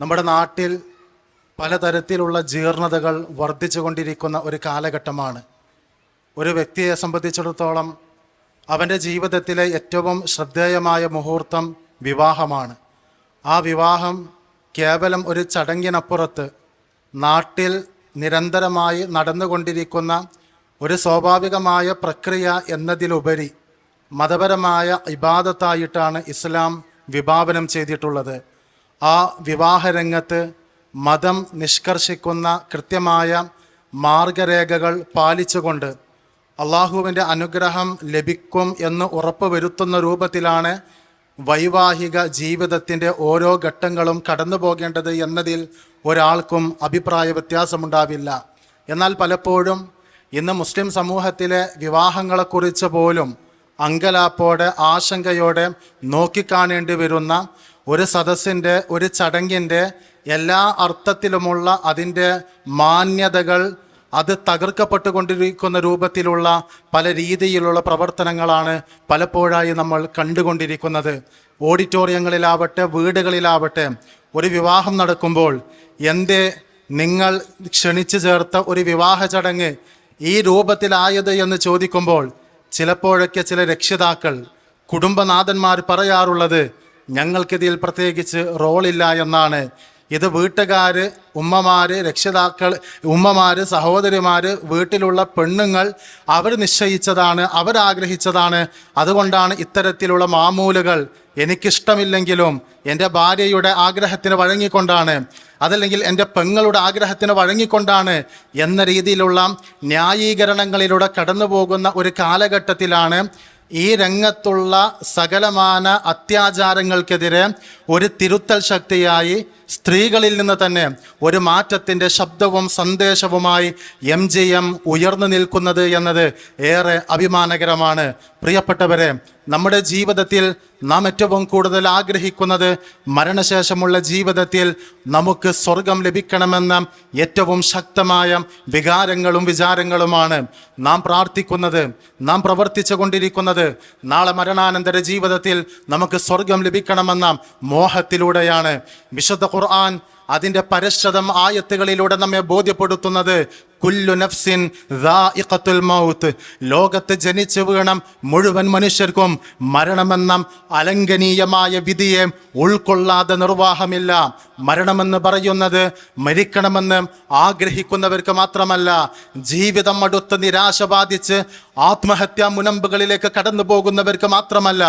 നമ്മുടെ നാട്ടിൽ പലതരത്തിലുള്ള ജീർണതകൾ വർദ്ധിച്ചുകൊണ്ടിരിക്കുന്ന ഒരു കാലഘട്ടമാണ്. ഒരു വ്യക്തിയെ സംബന്ധിച്ചിടത്തോളം അവന്റെ ജീവിതത്തിലെ ഏറ്റവും ശ്രദ്ധേയമായ മുഹൂർത്തം വിവാഹമാണ്. ആ വിവാഹം കേവലം ഒരു ചടങ്ങിനപ്പുറത്ത് നാട്ടിൽ നിരന്തരമായി നടന്നുകൊണ്ടിരിക്കുന്ന ഒരു സ്വാഭാവികമായ പ്രക്രിയ എന്നതിലുപരി മതപരമായ ഇബാദത്തായിട്ടാണ് ഇസ്ലാം വിഭാവനം ചെയ്തിട്ടുള്ളത്. ആ വിവാഹരംഗത്ത് മതം നിഷ്കർഷിക്കുന്ന കൃത്യമായ മാർഗരേഖകൾ പാലിച്ചുകൊണ്ട് അള്ളാഹുവിന്റെ അനുഗ്രഹം ലഭിക്കും എന്ന് ഉറപ്പുവരുത്തുന്ന രൂപത്തിലാണ് വൈവാഹിക ജീവിതത്തിന്റെ ഓരോ ഘട്ടങ്ങളും കടന്നു പോകേണ്ടത് എന്നതിൽ ഒരാൾക്കും അഭിപ്രായ വ്യത്യാസമുണ്ടാവില്ല. എന്നാൽ പലപ്പോഴും ഇന്ന് മുസ്ലിം സമൂഹത്തിലെ വിവാഹങ്ങളെക്കുറിച്ച് പോലും അങ്കലാപ്പോടെ ആശങ്കയോടെ നോക്കിക്കാണേണ്ടി വരുന്ന ഒരു സദസ്സിന്റെ ഒരു ചടങ്ങിന്റെ എല്ലാ അർത്ഥത്തിലുമുള്ള അതിന്റെ മാന്യതകൾ അത് തകർക്കപ്പെട്ടുകൊണ്ടിരിക്കുന്ന രൂപത്തിലുള്ള പല രീതിയിലുള്ള പ്രവർത്തനങ്ങളാണ് പലപ്പോഴായി നമ്മൾ കണ്ടുകൊണ്ടിരിക്കുന്നത്. ഓഡിറ്റോറിയങ്ങളിലാവട്ടെ വീടുകളിലാവട്ടെ ഒരു വിവാഹം നടക്കുമ്പോൾ എന്റെ നിങ്ങൾ ക്ഷണിച്ചു ചേർത്ത ഒരു വിവാഹ ചടങ്ങ് ഈ രൂപത്തിലായത് എന്ന് ചോദിക്കുമ്പോൾ ചിലപ്പോഴൊക്കെ ചില രക്ഷിതാക്കൾ കുടുംബനാഥന്മാർ പറയാറുള്ളത് ഞങ്ങൾക്കിതിൽ പ്രത്യേകിച്ച് റോളില്ല എന്നാണ്. ഇത് വീട്ടുകാർ ഉമ്മമാർ രക്ഷിതാക്കൾ ഉമ്മമാർ സഹോദരിമാർ വീട്ടിലുള്ള പെണ്ണുങ്ങൾ അവർ നിശ്ചയിച്ചതാണ് അവരാഗ്രഹിച്ചതാണ് അതുകൊണ്ടാണ് ഇത്തരത്തിലുള്ള മാമൂലുകൾ എനിക്കിഷ്ടമില്ലെങ്കിലും എന്റെ ഭാര്യയുടെ ആഗ്രഹത്തിന് വഴങ്ങിക്കൊണ്ടാണ്. അതല്ലെങ്കിൽ എന്റെ പെങ്ങളുടെ ആഗ്രഹത്തിന് വഴങ്ങിക്കൊണ്ടാണ് എന്ന രീതിയിലുള്ള ന്യായീകരണങ്ങളിലൂടെ കടന്നു പോകുന്ന ഒരു കാലഘട്ടത്തിലാണ് ഈ രംഗത്തുള്ള സകലമാന അത്യാചാരങ്ങൾക്കെതിരെ ഒരു തിരുത്തൽ ശക്തിയായി സ്ത്രീകളിൽ നിന്ന് തന്നെ ഒരു മാറ്റത്തിന്റെ ശബ്ദവും സന്ദേശവുമായി എം ജി എം ഉയർന്നു നിൽക്കുന്നത് എന്നത് ഏറെ അഭിമാനകരമാണ്. പ്രിയപ്പെട്ടവരെ നമ്മുടെ ജീവിതത്തിൽ നാം ഏറ്റവും കൂടുതൽ ആഗ്രഹിക്കുന്നത് മരണശേഷമുള്ള ജീവിതത്തിൽ നമുക്ക് സ്വർഗം ലഭിക്കണമെന്ന ഏറ്റവും ശക്തമായ വികാരങ്ങളും വിചാരങ്ങളുമാണ് നാം പ്രാർത്ഥിക്കുന്നത് നാം പ്രവർത്തിച്ചു കൊണ്ടിരിക്കുന്നത്. നാളെ മരണാനന്തര ജീവിതത്തിൽ നമുക്ക് സ്വർഗം ലഭിക്കണമെന്ന മോഹത്തിലൂടെയാണ്. വിശുദ്ധ ഖുർആൻ അതിന്റെ പരിശ്രതം ആയത്തുകളിലൂടെ നമ്മെ ബോധ്യപ്പെടുത്തുന്നത്. കുല്ലു നഫ്സിൻ മൗത്ത്. ലോകത്ത് ജനിച്ചു വീണം മുഴുവൻ മനുഷ്യർക്കും മരണമെന്ന അലംഘനീയമായ വിധിയെ ഉൾക്കൊള്ളാതെ നിർവാഹമില്ല. മരണമെന്ന് പറയുന്നത് മരിക്കണമെന്ന് ആഗ്രഹിക്കുന്നവർക്ക് മാത്രമല്ല ജീവിതം അടുത്ത് നിരാശ ബാധിച്ച് ആത്മഹത്യാ മുനമ്പുകളിലേക്ക് കടന്നു പോകുന്നവർക്ക് മാത്രമല്ല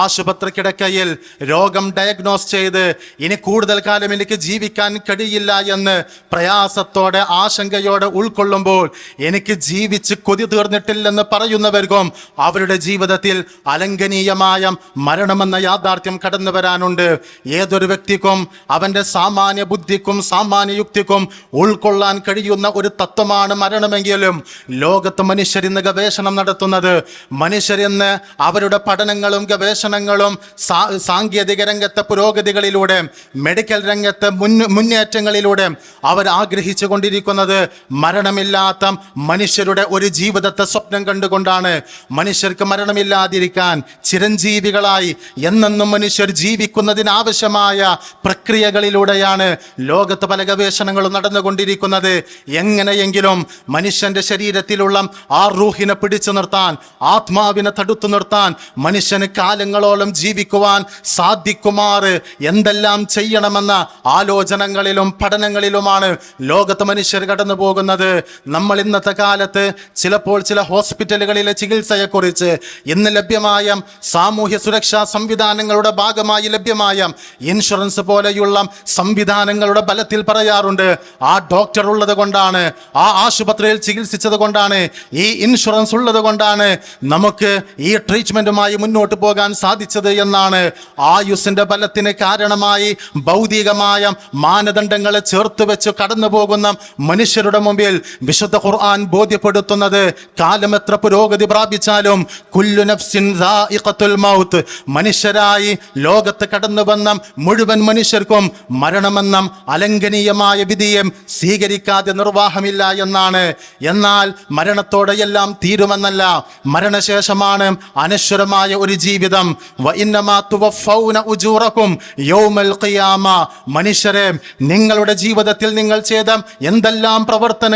ആശുപത്രി കിടക്കയിൽ രോഗം ഡയഗ്നോസ് ചെയ്ത് ഇനി കൂടുതൽ കാലം എനിക്ക് ജീവിക്കാൻ കഴിയില്ല എന്ന് പ്രയാസത്തോടെ ആശങ്കയോടെ ഉൾക്കൊള്ളുമ്പോൾ എനിക്ക് ജീവിച്ച് കൊതി തീർന്നിട്ടില്ലെന്ന് പറയുന്നവർക്കും അവരുടെ ജീവിതത്തിൽ അലംഘനീയമായ മരണമെന്ന യാഥാർത്ഥ്യം കടന്നു വരാനുണ്ട്. ഏതൊരു വ്യക്തിക്കും അവന്റെ സാമാന്യ ബുദ്ധിക്കും സാമാന്യ യുക്തിക്കും ഉൾക്കൊള്ളാൻ കഴിയുന്ന ഒരു തത്വമാണ് മരണമെങ്കിലും. ലോകത്ത് മനുഷ്യരിന്ന് ഗവേഷണം നടത്തുന്നത് മനുഷ്യരിന്ന് അവരുടെ പഠനങ്ങളും ഗവേഷണങ്ങളും സാങ്കേതിക രംഗത്തെ പുരോഗതികളിലൂടെ മെഡിക്കൽ രംഗത്തെ മുന്നേറ്റങ്ങളിലൂടെ അവർ ആഗ്രഹിച്ചു കൊണ്ടിരിക്കുന്നത് മരണമില്ലാത്ത മനുഷ്യരുടെ ഒരു ജീവിതത്തെ സ്വപ്നം കണ്ടുകൊണ്ടാണ് മനുഷ്യർക്ക് മരണമില്ലാതിരിക്കാൻ ചിരഞ്ജീവികളായി എന്നെന്നും മനുഷ്യർ ജീവിക്കുന്നതിനാവശ്യമായ പ്രക്രിയകളിലൂടെയാണ് ലോകത്ത് പല ഗവേഷണങ്ങളും നടന്നുകൊണ്ടിരിക്കുന്നത്. എങ്ങനെയെങ്കിലും മനുഷ്യന്റെ ശരീരത്തിലുള്ള ആ റൂഹിനെ പിടിച്ചു നിർത്താൻ ആത്മാവിനെ തടുത്തു നിർത്താൻ മനുഷ്യന് കാലങ്ങളോളം ജീവിക്കുവാൻ സാധിക്കുമാറ് എന്തെല്ലാം ചെയ്യണമെന്ന ആലോചനകളിലും പഠനങ്ങളിലുമാണ് ലോകത്ത് മനുഷ്യർ കടന്നു പോകുന്നത് നമ്മൾ ഇന്നത്തെ കാലത്ത് ചിലപ്പോൾ ചില ഹോസ്പിറ്റലുകളിലെ ചികിത്സയെക്കുറിച്ച് ഇന്ന് ലഭ്യമായ സാമൂഹ്യ സുരക്ഷാ സംവിധാനങ്ങളുടെ ഭാഗമായി ലഭ്യമായ ഇൻഷുറൻസ് പോലെയുള്ള സംവിധാനങ്ങളുടെ ബലത്തിൽ പറയാറുണ്ട്. ആ ഡോക്ടർ ഉള്ളത് കൊണ്ടാണ് ആ ആശുപത്രിയിൽ ചികിത്സിച്ചത് കൊണ്ടാണ് ഈ ഇൻഷുറൻസ് ഉള്ളത് കൊണ്ടാണ് നമുക്ക് ഈ ട്രീറ്റ്മെന്റുമായി മുന്നോട്ട് പോകാൻ സാധിച്ചത് എന്നാണ് ആയുസിന്റെ ബലത്തിന് കാരണമായി ഭൗതികമായ മാനദണ്ഡങ്ങളെ ചേർത്ത് വെച്ച് കടന്നു പോകുന്ന മനുഷ്യരുടെ മുമ്പിൽ വിശുദ്ധ ഖുർആൻ ബോധ്യപ്പെടുത്തുന്നത് കാലമെത്ര പുരോഗതി പ്രാപിച്ചാലും കുല്ലു നഫ്സിൻ മൗത്ത്. മനുഷ്യരായി ലോകത്ത് കടന്നു വന്ന മുഴുവൻ മനുഷ്യർക്കും മരണമെന്ന അലംഘനീയമായ വിധിയെ സ്വീകരിക്കാതെ നിർവാഹമില്ല എന്നാണ്. എന്നാൽ മരണത്തോടെ എല്ലാം തീരുമെന്നല്ല. മരണശേഷമാണ് അനശ്വരമായ ഒരു ജീവിതം. മനുഷ്യരെ നിങ്ങളുടെ ജീവിതത്തിൽ നിങ്ങൾ ചെയ്ത എന്തെല്ലാം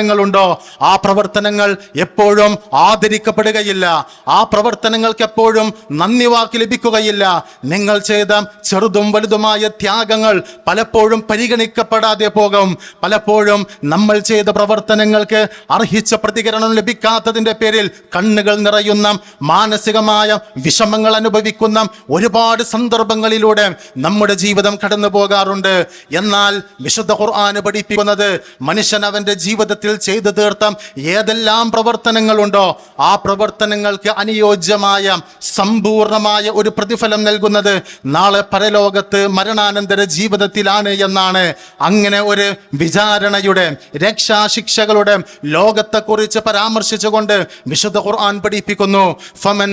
പ്രവർത്തനങ്ങളുണ്ടോ? ആ പ്രവർത്തനങ്ങൾ എപ്പോഴും ആദരിക്കപ്പെടുകയില്ല. ആ പ്രവർത്തനങ്ങൾക്ക് എപ്പോഴും നന്ദി വാക്ക് ലഭിക്കുകയില്ല. നിങ്ങൾ ചെയ്ത ചെറുതും വലുതുമായ ത്യാഗങ്ങൾ പലപ്പോഴും പരിഗണിക്കപ്പെടാതെ പോകും. പലപ്പോഴും നമ്മൾ ചെയ്ത പ്രവർത്തനങ്ങൾക്ക് അർഹിച്ച പ്രതികരണം ലഭിക്കാത്തതിന്റെ പേരിൽ കണ്ണുകൾ നിറയുന്ന മാനസികമായ വിഷമങ്ങൾ അനുഭവിക്കുന്ന ഒരുപാട് സന്ദർഭങ്ങളിലൂടെ നമ്മുടെ ജീവിതം കടന്നു പോകാറുണ്ട് എന്നാൽ വിശുദ്ധ ഖുർആാന് പഠിപ്പിക്കുന്നത് മനുഷ്യൻ അവന്റെ ജീവിതത്തിൽ ചെയ്തു തീർത്ത. ഏതെല്ലാം പ്രവർത്തനങ്ങളുണ്ടോ ആ പ്രവർത്തനങ്ങൾക്ക് അനുയോജ്യമായ സമ്പൂർണമായ ഒരു പ്രതിഫലം നൽകുന്നത് നാളെ പരലോകത്ത് മരണാനന്തര ജീവിതത്തിലാണ് എന്നാണ്. അങ്ങനെ ഒരു വിചാരണയുടെ രക്ഷാശിക്ഷകളുടെ ലോകത്തെക്കുറിച്ച് പരാമർശിച്ചുകൊണ്ട് വിശുദ്ധ ഖുർആൻ പഠിപ്പിക്കുന്നു. ഫമൻ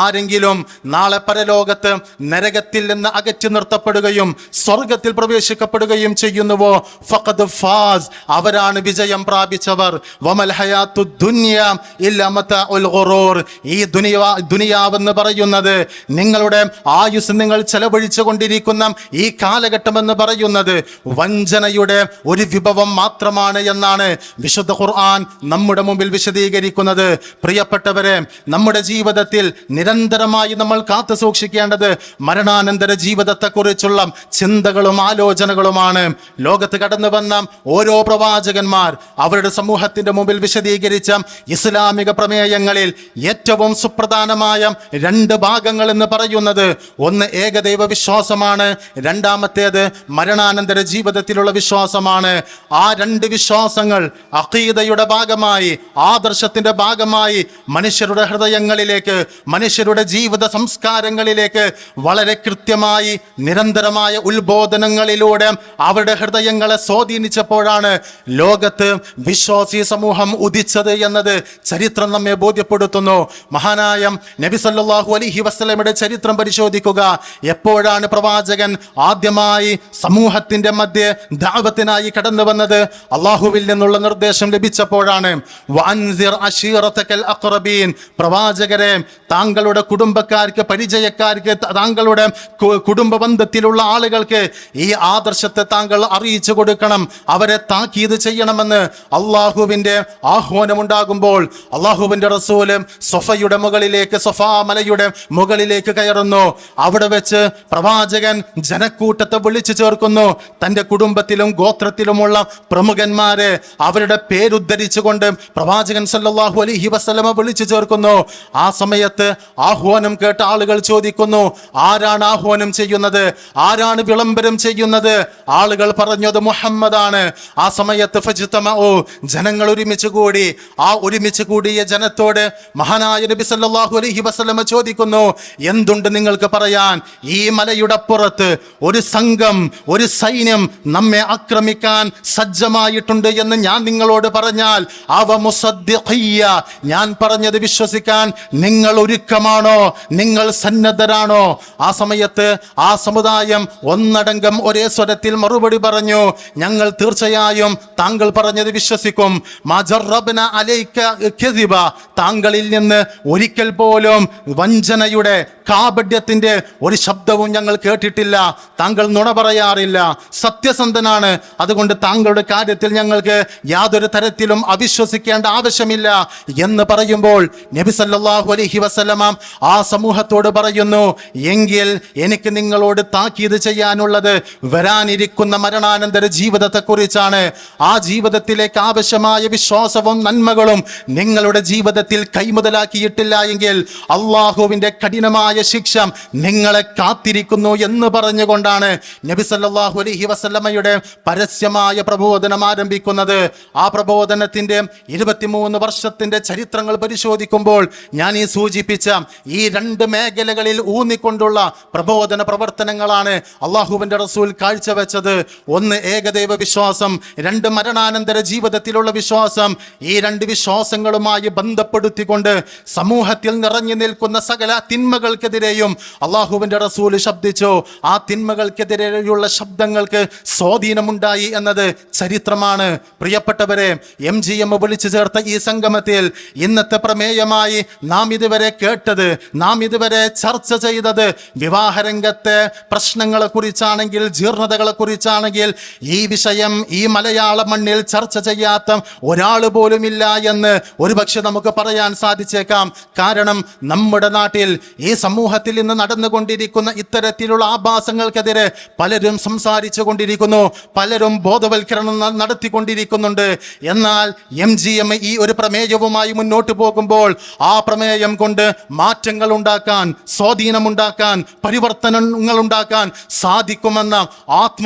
ആരെങ്കിലും നാളെ പരലോകത്ത് നരകത്തിൽ നിന്ന് അകറ്റി നിർത്തപ്പെടുകയും സ്വർഗത്തിൽ പ്രവേശിക്കപ്പെടുകയും ചെയ്യുന്നുവോ? ഫഖദ് ഫാസ് അവരാണ് വിജയം പ്രാപിച്ചവർ. വമൽ ഹയാത്തു ഖുറൂർ ഈ ദുനിയ ദുനിയാവെന്ന് പറയുന്നത് നിങ്ങളുടെ ആയുസ് നിങ്ങൾ ചെലവഴിച്ചു കൊണ്ടിരിക്കുന്ന ഈ കാലഘട്ടം എന്ന് പറയുന്നത് വഞ്ചനയുടെ ഒരു വിഭവം മാത്രമാണ് എന്നാണ് വിശുദ്ധ ഖുർആൻ നമ്മുടെ മുമ്പിൽ വിശദീകരിക്കുന്നത്. പ്രിയപ്പെട്ടവരെ നമ്മുടെ ജീവിതത്തിൽ നിരന്തരമായി നമ്മൾ കാത്തു സൂക്ഷിക്കേണ്ടത് മരണാനന്തര ജീവിതത്തെക്കുറിച്ചുള്ള ചിന്തകളും ആലോചനകളുമാണ് ലോകത്ത് കടന്നു വന്ന ഓരോ പ്രവാചകന്മാർ അവരുടെ സമൂഹത്തിന്റെ മുമ്പിൽ വിശദീകരിച്ച ഇസ്ലാമിക പ്രമേയങ്ങളിൽ ഏറ്റവും സുപ്രധാനമായ രണ്ട് ഭാഗങ്ങൾ എന്ന് പറയുന്നത് ഒന്ന് ഏകദൈവ വിശ്വാസമാണ് രണ്ടാമത്തേത് മരണാനന്തര ജീവിതത്തിലുള്ള വിശ്വാസമാണ്. ആ രണ്ട് വിശ്വാസങ്ങൾ അഖീദയുടെ ഭാഗമായി ആദർശത്തിന്റെ ഭാഗമായി മനുഷ്യരുടെ ഹൃദയങ്ങളിലേക്ക് മനുഷ്യരുടെ ജീവിത സംസ്കാരങ്ങളിലേക്ക് വളരെ കൃത്യമായി നിരന്തരമായ ഉത്ബോധനങ്ങളിലൂടെ അവരുടെ ഹൃദയങ്ങളെ സ്വാധീനിച്ചപ്പോഴാണ് ലോകത്ത് വിശ്വാസി സമൂഹം ഉദിച്ചത് എന്നത് ചരിത്രം നമ്മെ ബോധ്യപ്പെടുത്തുന്നു. മഹാനായ നബി സല്ലല്ലാഹു അലൈഹി വസല്ലമയുടെ ചരിത്രം പരിശോധിക്കുക. എപ്പോഴാണ് പ്രവാചകൻ ആദ്യമായി സമൂഹത്തിന്റെ മധ്യ ദാപത്തിനായി കടന്നു വന്നത്? അള്ളാഹുവിൽ നിന്നുള്ള നിർദ്ദേശം ലഭിച്ചപ്പോഴാണ്. പ്രവാചകരെ താങ്കളുടെ കുടുംബക്കാർക്ക് പരിചയക്കാർക്ക് താങ്കളുടെ കുടുംബ ബന്ധത്തിലുള്ള ആളുകൾക്ക് ഈ ആദർശത്തെ താങ്കൾ അറിയിച്ചു കൊടുക്കണം. അവരെ താക്കീത് ചെയ്യണമെന്ന് അള്ളാഹുവിന്റെ ആഹ്വാനമുണ്ടാകുമ്പോൾ അള്ളാഹുവിന്റെ റസൂൽ സൊഫയുടെ മുകളിലേക്ക് സൊഫാ മലയുടെ മുകളിലേക്ക് കയറുന്നു. അവിടെ വെച്ച് പ്രവാചകൻ ജനക്കൂട്ടത്തെ വിളിച്ചു ചേർക്കുന്നു. തന്റെ കുടുംബത്തിലും ഗോത്രത്തിലുമുള്ള പ്രമുഖന്മാരെ അവരുടെ പേരുദ്ധരിച്ചുകൊണ്ട് പ്രവാചകൻ സല്ലാഹു അലഹി വസ്ലമ വിളിച്ചു ചേർക്കുന്നു. ആ സമയത്ത് ആഹ്വാനം കേട്ട ആളുകൾ ചോദിക്കുന്നു ആരാണ് ആഹ്വാനം ചെയ്യുന്നത്? ആരാണ് വിളംബരം ചെയ്യുന്നത്? ആളുകൾ പറഞ്ഞത് മുഹമ്മദാണ്. ആ സമയത്ത് ഫജിത്തമോ ജനങ്ങൾ ഒരുമിച്ച് കൂടി. ആ ഒരുമിച്ച് കൂടിയ ജനത്തോട് മഹാനായ നബി സല്ലാഹു അലഹി വസ്ലമ ചോദിക്കുന്നു എന്തുണ്ട് നിങ്ങൾക്ക് പറയാൻ? ഈ മലയുടെ പുറത്ത് ഒരു സംഘം ഒരു സൈന്യം നമ്മെ ആക്രമിക്കാൻ സജ്ജമായിട്ടുണ്ട് എന്ന് ഞാൻ നിങ്ങളോട് പറഞ്ഞാൽ അവ മുസദ്യ ഞാൻ പറഞ്ഞത് വിശ്വസിക്കാൻ നിങ്ങൾ ഒരുക്കമാണോ? നിങ്ങൾ സന്നദ്ധരാണോ? ആ സമയത്ത് ആ സമുദായം ഒന്നടങ്കം ഒരേ സ്വരത്തിൽ മറുപടി പറഞ്ഞു ഞങ്ങൾ തീർച്ചയായും താങ്കൾ പറഞ്ഞത് വിശ്വസിക്കും. മജറബന അലൈക്കിബ താങ്കളിൽ നിന്ന് ഒരിക്കൽ പോലും വഞ്ചനയുടെ കാപഡ്യത്തിന്റെ ഒരു ശബ്ദവും ഞങ്ങൾ കേട്ടിട്ടില്ല. താങ്കൾ നുണ പറയാറില്ല. സത്യസന്ധനാണ്. അതുകൊണ്ട് താങ്കളുടെ കാര്യത്തിൽ ഞങ്ങൾക്ക് യാതൊരു തരത്തിലും അവിശ്വസിക്കേണ്ട ആവശ്യമില്ല എന്ന് പറയുമ്പോൾ നബി സല്ലല്ലാഹു അലൈഹി വസല്ലമ ആ സമൂഹത്തോട് പറയുന്നു എങ്കിൽ എനിക്ക് നിങ്ങളോട് താക്കീത് ചെയ്യാനുള്ളത് വരാനിരിക്കുന്ന മരണാനന്തര ജീവിതത്തെക്കുറിച്ചാണ്. ആ ജീവിതത്തിലേക്ക് ആവശ്യമായ വിശ്വാസവും നന്മകളും നിങ്ങളുടെ ജീവിതത്തിൽ കൈമുതലാക്കിയിട്ടില്ല എങ്കിൽ അള്ളാഹുവിന്റെ കഠിനമായ ശിക്ഷ നിങ്ങളെ കാത്തിരിക്കുന്നു എന്ന് പറഞ്ഞുകൊണ്ടാണ് നബി സല്ലല്ലാഹു അലൈഹി വസല്ലമയുടെ പരസ്യമായ പ്രബോധനം ആരംഭിക്കുന്നത്. ആ പ്രബോധനത്തിന്റെ ഇരുപത്തിമൂന്ന് വർഷത്തിന്റെ ചരിത്രങ്ങൾ പരിശോധിക്കുമ്പോൾ ഞാൻ ഈ സൂചിപ്പിച്ച ഈ രണ്ട് മേഖലകളിൽ ഊന്നിക്കൊണ്ടുള്ള പ്രബോധന പ്രവർത്തനങ്ങളാണ് അള്ളാഹുവിന്റെ റസൂൽ കാഴ്ചവെച്ചത്. സംസാരിച്ചത് ഒന്ന് ഏകദൈവ വിശ്വാസം രണ്ട് മരണാനന്തര ജീവിതത്തിലുള്ള വിശ്വാസം. ഈ രണ്ട് വിശ്വാസങ്ങളുമായി ബന്ധപ്പെടുത്തിക്കൊണ്ട് സമൂഹത്തിൽ നിറഞ്ഞു നിൽക്കുന്ന സകല തിന്മകൾക്കെതിരെയും അള്ളാഹുവിന്റെ റസൂൽ ശബ്ദിച്ചു. ആ തിന്മകൾക്കെതിരെയുള്ള ശബ്ദങ്ങൾക്ക് സ്വാധീനമുണ്ടായി എന്നത് ചരിത്രമാണ്. പ്രിയപ്പെട്ടവരെ എം ജി എം വിളിച്ചു ചേർത്ത ഈ സംഗമത്തിൽ ഇന്നത്തെ പ്രമേയമായി നാം ഇതുവരെ കേട്ടത് നാം ഇതുവരെ ചർച്ച ചെയ്തത് വിവാഹരംഗത്തെ പ്രശ്നങ്ങളെ കുറിച്ചാണെങ്കിൽ ജീർണതകളെ കുറിച്ചാണെങ്കിൽ ഈ വിഷയം ഈ മലയാള മണ്ണിൽ ചർച്ച ചെയ്യാത്ത ഒരാൾ പോലും ഇല്ല എന്ന് ഒരുപക്ഷെ നമുക്ക് പറയാൻ സാധിച്ചേക്കാം. കാരണം നമ്മുടെ നാട്ടിൽ ഈ സമൂഹത്തിൽ ഇന്ന് നടന്നുകൊണ്ടിരിക്കുന്ന ഇത്തരത്തിലുള്ള ആഭാസങ്ങൾക്കെതിരെ പലരും സംസാരിച്ചു കൊണ്ടിരിക്കുന്നു പലരും ബോധവൽക്കരണം നടത്തിക്കൊണ്ടിരിക്കുന്നുണ്ട്. എന്നാൽ എം ജി എം ഈ ഒരു പ്രമേയവുമായി മുന്നോട്ട് പോകുമ്പോൾ ആ പ്രമേയം കൊണ്ട് മാറ്റങ്ങൾ ഉണ്ടാക്കാൻ സ്വാധീനമുണ്ടാക്കാൻ പരിവർത്തനങ്ങൾ ഉണ്ടാക്കാൻ സാധിക്കുമെന്ന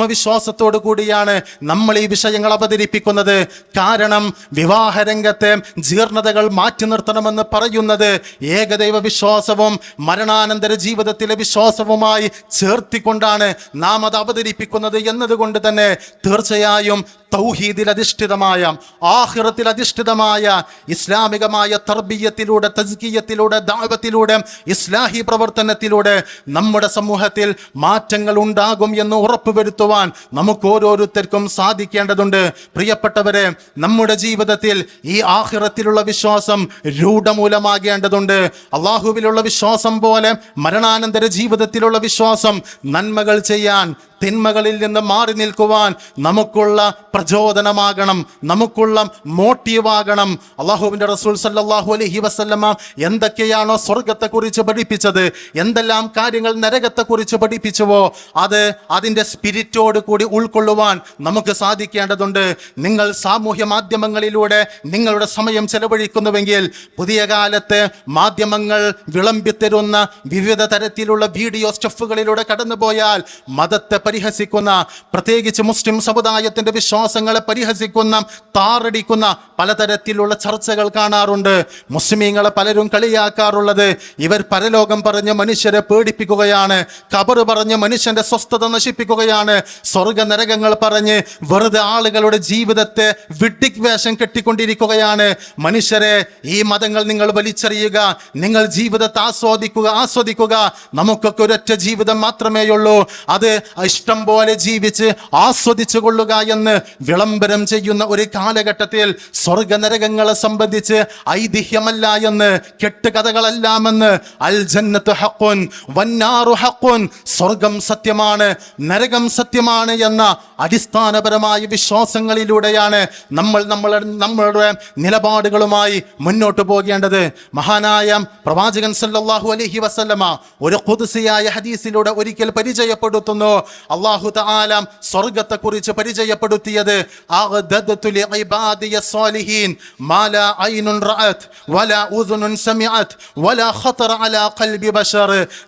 ആത്മവിശ്വാസത്തോടു കൂടിയാണ് നമ്മൾ ഈ വിഷയങ്ങൾ അവതരിപ്പിക്കുന്നത്. കാരണം വിവാഹരംഗത്തെ ജീർണതകൾ മാറ്റി നിർത്തണമെന്ന് പറയുന്നത് ഏകദൈവ വിശ്വാസവും മരണാനന്തര ജീവിതത്തിലെ വിശ്വാസവുമായി ചേർത്തിക്കൊണ്ടാണ് നാം അത് അവതരിപ്പിക്കുന്നത് എന്നതുകൊണ്ട് തന്നെ തീർച്ചയായും തൗഹീദിൽ അധിഷ്ഠിതമായ ആഹിറത്തിൽ അധിഷ്ഠിതമായ ഇസ്ലാമികമായ തർബീയത്തിലൂടെ തസ്കീയത്തിലൂടെ ദാവത്തിലൂടെ ഇസ്ലാഹി പ്രവർത്തനത്തിലൂടെ നമ്മുടെ സമൂഹത്തിൽ മാറ്റങ്ങൾ ഉണ്ടാകും എന്ന് ഉറപ്പുവരുത്തുവാൻ നമുക്ക് ഓരോരുത്തർക്കും സാധിക്കേണ്ടതുണ്ട്. പ്രിയപ്പെട്ടവരെ നമ്മുടെ ജീവിതത്തിൽ ഈ ആഹിറത്തിലുള്ള വിശ്വാസം രൂഢമൂലമാകേണ്ടതുണ്ട്. അള്ളാഹുവിലുള്ള വിശ്വാസം പോലെ മരണാനന്തര ജീവിതത്തിലുള്ള വിശ്വാസം നന്മകൾ ചെയ്യാൻ തിന്മകളിൽ നിന്ന് മാറി നിൽക്കുവാൻ നമുക്കുള്ള പ്രചോദനമാകണം നമുക്കുള്ള മോട്ടീവാകണം. അള്ളാഹുവിന്റെ റസൂൽ സല്ലാഹു അലഹി വസ്ല്ലമ്മ എന്തൊക്കെയാണോ സ്വർഗത്തെക്കുറിച്ച് പഠിപ്പിച്ചത് എന്തെല്ലാം കാര്യങ്ങൾ നരകത്തെക്കുറിച്ച് പഠിപ്പിച്ചുവോ അത് അതിന്റെ സ്പിരിറ്റോട് കൂടി ഉൾക്കൊള്ളുവാൻ നമുക്ക് സാധിക്കേണ്ടതുണ്ട്. നിങ്ങൾ സാമൂഹ്യ മാധ്യമങ്ങളിലൂടെ നിങ്ങളുടെ സമയം ചെലവഴിക്കുന്നുവെങ്കിൽ പുതിയ കാലത്ത് മാധ്യമങ്ങൾ വിളമ്പിത്തരുന്ന വിവിധ തരത്തിലുള്ള വീഡിയോ സ്റ്റഫുകളിലൂടെ കടന്നുപോയാൽ മതത്തെ പരിഹസിക്കുന്ന പ്രത്യേകിച്ച് മുസ്ലിം സമുദായത്തിന്റെ വിശ്വാസങ്ങളെ പരിഹസിക്കുന്ന താറടിക്കുന്ന പലതരത്തിലുള്ള ചർച്ചകൾ കാണാറുണ്ട്. മുസ്ലിമീങ്ങളെ പലരും കളിയാക്കാറുള്ളത്. ഇവർ പരലോകം പറഞ്ഞ് മനുഷ്യരെ പേടിപ്പിക്കുകയാണ്. കബർ പറഞ്ഞ് മനുഷ്യന്റെ സ്വസ്ഥത നശിപ്പിക്കുകയാണ്. സ്വർഗ നരകങ്ങൾ പറഞ്ഞ് വെറുതെ ആളുകളുടെ ജീവിതത്തെ വിഡ്ഢിക് വേഷം കെട്ടിക്കൊണ്ടിരിക്കുകയാണ്. മനുഷ്യരെ ഈ മതങ്ങൾ നിങ്ങൾ വലിച്ചെറിയുക നിങ്ങൾ ജീവിതത്തെ ആസ്വാദിക്കുക ആസ്വദിക്കുക. നമുക്കൊക്കെ ഒരൊറ്റ ജീവിതം മാത്രമേയുള്ളൂ. അത് ഇഷ്ടം പോലെ ജീവിച്ച് ആസ്വദിച്ചു കൊള്ളുക എന്ന് വിളംബരം ചെയ്യുന്ന ഒരു കാലഘട്ടത്തിൽ സ്വർഗനരകങ്ങളെ സംബന്ധിച്ച് ഐതിഹ്യമല്ല എന്ന് കെട്ടുകഥകളല്ലാമെന്ന് അൽ ജന്നത്ത് ഹക്കുൻ വന്നാറു ഹക്കുൻ സ്വർഗം സത്യമാണ് നരകം സത്യമാണ് എന്ന അടിസ്ഥാനപരമായ വിശ്വാസങ്ങളിലൂടെയാണ് നമ്മൾ നമ്മൾ നമ്മളുടെ നിലപാടുകളുമായി മുന്നോട്ട് പോകേണ്ടത്. മഹാനായ പ്രവാചകൻ സല്ലാഹു അലഹി വസല്ലമ ഒരു ഖുദ്സിയായ ഹദീസിലൂടെ ഒരിക്കൽ പരിചയപ്പെടുത്തുന്നു. അള്ളാഹു തആല സ്വർഗത്തെക്കുറിച്ച് പരിചയപ്പെടുത്തിയത്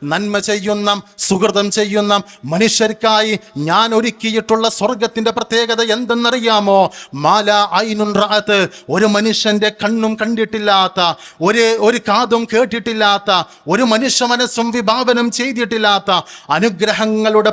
നന്മ ചെയ്യുന്ന സുഹൃതം ചെയ്യുന്ന മനുഷ്യർക്കായി ഞാൻ ഒരുക്കിയിട്ടുള്ള സ്വർഗത്തിന്റെ പ്രത്യേകത എന്തെന്നറിയാമോ? മാല ഐനുൻ റാത്ത് ഒരു മനുഷ്യന്റെ കണ്ണും കണ്ടിട്ടില്ലാത്ത ഒരു ഒരു കാതും കേട്ടിട്ടില്ലാത്ത ഒരു മനുഷ്യ മനസ്സും വിഭാവനം ചെയ്തിട്ടില്ലാത്ത അനുഗ്രഹങ്ങളുടെ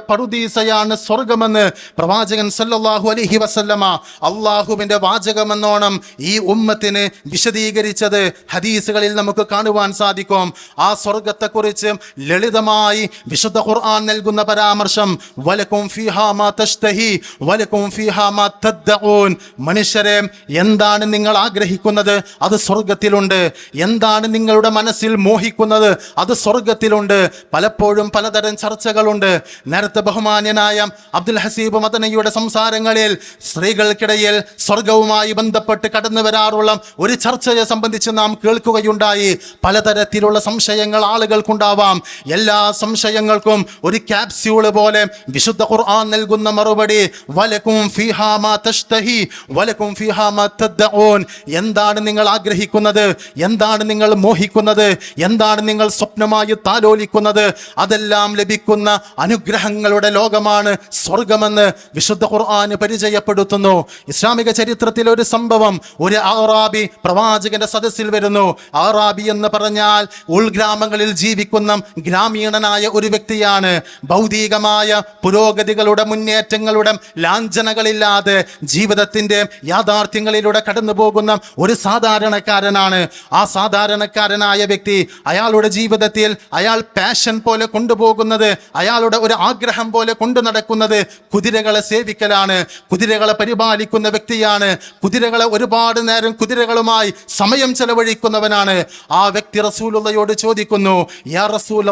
പറുദീസയാണ് സ്വർഗമെന്ന് പ്രവാചകൻ സല്ലാഹു അലൈഹി വസല്ലമ അള്ളാഹുവിന്റെ വാചകമെന്നോണം ഈ ഉമ്മത്തിന് വിശദീകരിച്ചത്. ഹദീസുകളിൽ നമുക്ക് കാണുവാൻ സാധിക്കും. ആ സ്വർഗത്തെക്കുറിച്ച് ലളിതമായി വിശുദ്ധ ഖുർആൻ നൽകുന്ന പരാമർശം വലക്കും ഫിഹാമി തഷ്തഹി വലക്കും ഫിഹാമോൻ തദ്ദഊൻ. മനുഷ്യരെ എന്താണ് നിങ്ങൾ ആഗ്രഹിക്കുന്നത്? അത് സ്വർഗത്തിലുണ്ട് എന്താണ് നിങ്ങളുടെ മനസ്സിൽ മോഹിക്കുന്നത്? അത് സ്വർഗത്തിലുണ്ട് പലപ്പോഴും പലതരം ചർച്ചകളുണ്ട്. നേരത്തെ ബഹുമാന്യനായ അബ്ദുൽ ഹസീബ് മദനയുടെ സംസാരങ്ങളിൽ സ്ത്രീകൾക്കിടയിൽ സ്വർഗവുമായി ബന്ധപ്പെട്ട് കടന്നു വരാറുള്ള ഒരു ചർച്ചയെ സംബന്ധിച്ച് നാം കേൾക്കുകയുണ്ടായി. പലതരത്തിലുള്ള സംശയങ്ങൾ ആളുകൾക്കുണ്ടാവാം. എല്ലാ സംശയങ്ങൾക്കും ഒരു ക്യാപ്സ്യൂൾ പോലെ വിശുദ്ധ ഖുർആൻ നൽകുന്ന മറുപടി വലക്കും ഫീഹാ മാ തഷ്തഹി വലക്കും ഫീഹാ മാ തദ്ദഊൻ. എന്താണ് നിങ്ങൾ ആഗ്രഹിക്കുന്നത്? എന്താണ് നിങ്ങൾ മോഹിക്കുന്നത്? എന്താണ് നിങ്ങൾ സ്വപ്നമായി താലോലിക്കുന്നത്? അതെല്ലാം ലഭിക്കുന്ന അനുഗ്രഹങ്ങളുടെ ലോകം ലോകമാണ് സ്വർഗമെന്ന് വിശുദ്ധ ഖുർആന് പരിചയപ്പെടുത്തുന്നു. ഇസ്ലാമിക ചരിത്രത്തിൽ ഒരു സംഭവം ഒരു ആറാബി പ്രവാചകന്റെ സദസ്സിൽ വരുന്നു. ആറാബി എന്ന് പറഞ്ഞാൽ ഉൾഗ്രാമങ്ങളിൽ ജീവിക്കുന്ന ഗ്രാമീണനായ ഒരു വ്യക്തിയാണ്. ഭൗതികമായ പുരോഗതികളുടെ മുന്നേറ്റങ്ങളുടെ ലാഞ്ചനകളില്ലാതെ ജീവിതത്തിന്റെ യാഥാർത്ഥ്യങ്ങളിലൂടെ കടന്നു പോകുന്ന ഒരു സാധാരണക്കാരനാണ്. ആ സാധാരണക്കാരനായ വ്യക്തി അയാളുടെ ജീവിതത്തിൽ അയാൾ പാഷൻ പോലെ കൊണ്ടുപോകുന്നത് അയാളുടെ ഒരു ആഗ്രഹം പോലെ കൊണ്ടു നടക്കുന്നത് കുതിരകളെ സേവിക്കലാണ്. കുതിരകളെ പരിപാലിക്കുന്ന വ്യക്തിയാണ്. കുതിരകളെ ഒരുപാട് നേരം കുതിരകളുമായി സമയം ചെലവഴിക്കുന്നവനാണ്. ആ വ്യക്തി റസൂലുള്ളയോട് ചോദിക്കുന്നു യാ റസൂൽ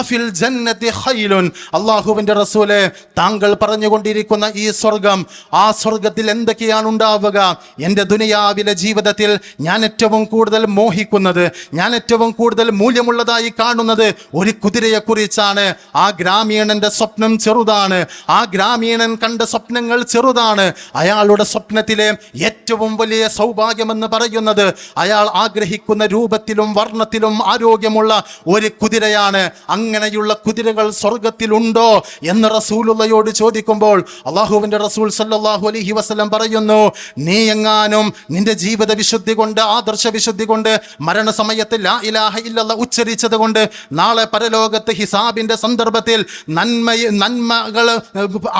അഫിൽ ജന്നത്തി താങ്കൾ പറഞ്ഞുകൊണ്ടിരിക്കുന്ന ഈ സ്വർഗം ആ സ്വർഗത്തിൽ എന്തൊക്കെയാണ് ഉണ്ടാവുക? എന്റെ ദുനിയാവിലെ ജീവിതത്തിൽ ഞാൻ ഏറ്റവും കൂടുതൽ മോഹിക്കുന്നത് ഞാൻ ഏറ്റവും കൂടുതൽ മൂല്യമുള്ളതായി കാണുന്നത് ഒരു കുതിരയെ കുറിച്ചാണ് ആ ഗ്രാമീണന്റെ സ്വപ്നം ചെറുതാണ്. ആ ഗ്രാമീണൻ കണ്ട സ്വപ്നങ്ങൾ ചെറുതാണ്. അയാളുടെ സ്വപ്നത്തിലെ ഏറ്റവും വലിയ സൗഭാഗ്യമെന്ന് പറയുന്നത് അയാൾ ആഗ്രഹിക്കുന്ന രൂപത്തിലും വർണത്തിലും ആരോഗ്യമുള്ള ഒരു കുതിരയാണ്. അങ്ങനെയുള്ള കുതിരകൾ സ്വർഗത്തിലുണ്ടോ എന്ന് റസൂലുള്ളയോട് ചോദിക്കുമ്പോൾ അള്ളാഹുവിന്റെ റസൂൽ സല്ലാഹു അലഹി വസ്ലം പറയുന്നു നീ എങ്ങാനും നിന്റെ ജീവിത വിശുദ്ധി കൊണ്ട് ആദർശ വിശുദ്ധി കൊണ്ട് മരണസമയത്ത് ലാ ഇലാഹ ഉച്ചരിച്ചത് കൊണ്ട് നാളെ പരലോകത്ത് ഹിസാബിന്റെ സന്ദർഭത്തിൽ നന്മ നന്മകൾ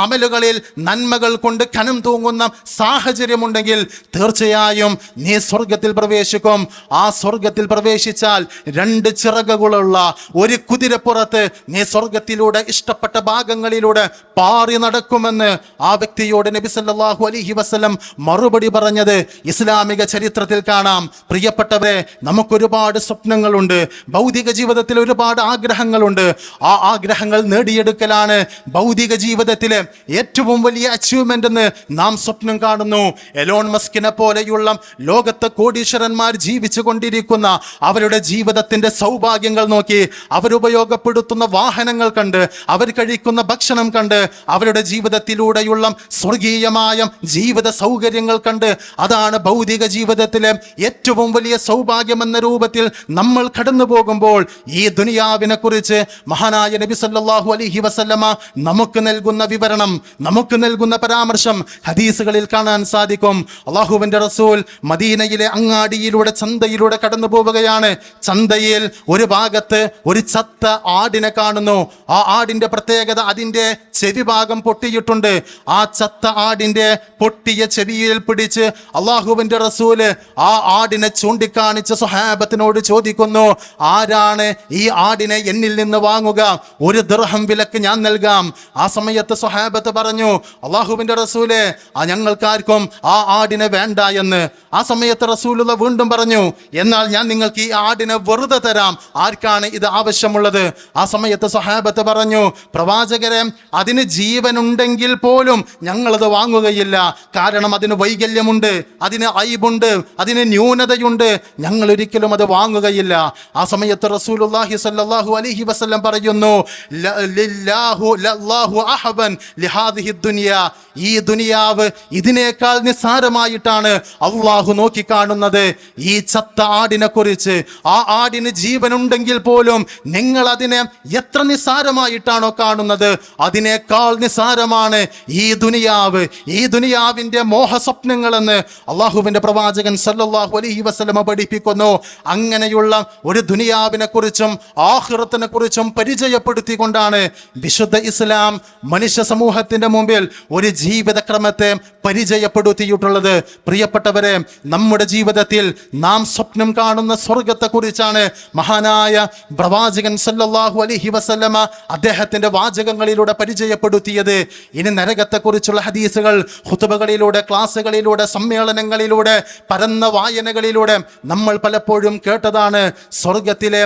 അമലുകളിൽ നന്മകൾ കൊണ്ട് കനം തൂങ്ങുന്ന സാഹചര്യമുണ്ടെങ്കിൽ തീർച്ചയായും നീ സ്വർഗത്തിൽ പ്രവേശിക്കും. ആ സ്വർഗത്തിൽ പ്രവേശിച്ചാൽ രണ്ട് ചിറകുകളുള്ള ഒരു കുതിരപ്പുറത്ത് നീ സ്വർഗത്തിലൂടെ ഇഷ്ടപ്പെട്ട ഭാഗങ്ങളിലൂടെ പാറി നടക്കുമെന്ന് ആ വ്യക്തിയോട് നബി സല്ലല്ലാഹു അലഹി വസ്ലം മറുപടി പറഞ്ഞത് ഇസ്ലാമിക ചരിത്രത്തിൽ കാണാം. പ്രിയപ്പെട്ടവരെ നമുക്കൊരുപാട് സ്വപ്നങ്ങളുണ്ട്. ഭൗതിക ജീവിതത്തിൽ ഒരുപാട് ആഗ്രഹങ്ങളുണ്ട്. ആ ആഗ്രഹങ്ങൾ നേടിയെടുക്കലാണ് ഭൗതിക ജീവിതത്തിലെ ഏറ്റവും വലിയ അച്ചീവ്മെന്റ് എന്ന് നാം സ്വപ്നം കാണുന്നു. എലോൺ മസ്കിനെ പോലെയുള്ള ലോകത്തെ കോടീശ്വരന്മാർ ജീവിച്ചു കൊണ്ടിരിക്കുന്ന അവരുടെ ജീവിതത്തിന്റെ സൗഭാഗ്യങ്ങൾ നോക്കി അവരുപയോഗപ്പെടുത്തുന്ന വാഹനങ്ങൾ കണ്ട് അവർ കഴിക്കുന്ന ഭക്ഷണം കണ്ട് അവരുടെ ജീവിതത്തിലൂടെയുള്ള സ്വർഗീയമായ ജീവിത സൗകര്യങ്ങൾ കണ്ട് അതാണ് ഭൗതിക ജീവിതത്തിലെ ഏറ്റവും വലിയ സൗഭാഗ്യം എന്ന രൂപത്തിൽ നമ്മൾ കടന്നു പോകുമ്പോൾ ഈ ദുനിയാവിനെ കുറിച്ച് മഹാനായ നബി സല്ലാഹു അലൈഹി വസല്ലമ നമുക്ക് നൽകുന്ന വിവരണം നമുക്ക് നൽകുന്ന പരാമർശം ഹദീസുകളിൽ കാണാൻ സാധിക്കും. അള്ളാഹുവിന്റെ റസൂൽ മദീനയിലെ അങ്ങാടിയിലൂടെ ചന്തയിലൂടെ കടന്നു പോവുകയാണ്. ചന്തയിൽ ഒരു ഭാഗത്ത് ഒരു ചത്ത ആടിനെ കാണുന്നു. ആ ആടിന്റെ പ്രത്യേകത അതിന്റെ ചെവി ഭാഗം പൊട്ടിയിട്ടുണ്ട്. ആ ചത്ത ആടിന്റെ പൊട്ടിയ ചെവിയിൽ പിടിച്ച് അള്ളാഹുവിന്റെ റസൂൽ ആ ആടിനെ ചൂണ്ടിക്കാണിച്ച് സുഹാബത്തിനോട് ചോദിക്കുന്നു ആരാണ് ഈ ആടിനെ എന്നിൽ നിന്ന് വാങ്ങുക? ഒരു ദർഹം വിലക്ക് ഞാൻ നൽകാം. ആ സമയത്ത് സ്വഹാബത്ത് പറഞ്ഞു അള്ളാഹുവിന്റെ റസൂൽ ആ ഞങ്ങൾക്കാർക്കും ആ ആടിനെ വേണ്ട എന്ന്. ആ സമയത്ത് റസൂലുള്ള വീണ്ടും പറഞ്ഞു എന്നാൽ ഞാൻ നിങ്ങൾക്ക് ഈ ആടിനെ വെറുതെ തരാം. ആർക്കാണ് ഇത് ആവശ്യമുള്ളത്? ആ സമയത്ത് സ്വഹാബത്ത് പറഞ്ഞു പ്രവാചകരെ അതിന് ജീവനുണ്ടെങ്കിൽ പോലും ഞങ്ങളത് വാങ്ങുകയില്ല. കാരണം അതിന് വൈകല്യമുണ്ട് അതിന് ഐബുണ്ട് അതിന് ന്യൂനതയുണ്ട്. ഞങ്ങൾ ഒരിക്കലും അത് വാങ്ങുകയില്ല. ആ സമയത്ത് സ്വല്ലല്ലാഹു അലൈഹി വസല്ലം പറയുന്നു "ല- ലില്ലാഹു ലല്ലാഹു അഹബൻ ലിഹാദിഹി ദുനിയ. ഈ ദുനിയാവ് ഇതിനേക്കാൾ നിസ്സാരമായിട്ടാണ് അള്ളാഹു നോക്കിക്കാണുന്നത്. ഈ ചത്ത ആടിനെ കുറിച്ച് ആ ആടിന് ജീവനുണ്ടെങ്കിൽ പോലും നിങ്ങൾ അതിനെ എത്ര നിസ്സാരമായിട്ടാണോ കാണുന്നത്? അതിനേക്കാൾ നിസ്സാരമാണ് ഈ ദുനിയാവ്. ഈ ദുനിയാവിന്റെ മോഹസ്വപ്നങ്ങളെന്ന് അള്ളാഹുവിന്റെ പ്രവാചകൻ സല്ലാഹു അലൈഹി വസ്ലമ പഠിപ്പിക്കുന്നു. അങ്ങനെയുള്ള ഒരു ദുനിയാവിനെ കുറിച്ചും ആഹൃതത്തിനെ കുറിച്ചും പരിചയപ്പെടുത്തിക്കൊണ്ടാണ് വിശുദ്ധ ഇസ്ലാം മനുഷ്യ സമൂഹത്തിന്റെ മുമ്പിൽ ഒരു ജീവിതക്രമത്തെ പരിചയപ്പെടുത്തിയിട്ടുള്ളത്. പ്രിയപ്പെട്ടവരെ നമ്മുടെ ജീവിതത്തിൽ നാം സ്വപ്നം കാണുന്ന സ്വർഗത്തെക്കുറിച്ചാണ് മഹാനായ പ്രവാചകൻ സല്ലാഹു അലൈഹി വസല്ലമ അദ്ദേഹത്തിന്റെ വാചകങ്ങളിലൂടെ പരിചയപ്പെടുത്തിയത്. ഇനി നരകത്തെക്കുറിച്ചുള്ള ഹദീസുകൾ ഹുതുബകളിലൂടെ ക്ലാസ്സുകളിലൂടെ സമ്മേളനങ്ങളിലൂടെ പരന്ന വായനകളിലൂടെ നമ്മൾ പലപ്പോഴും കേട്ടതാണ് സ്വർഗത്തിലെ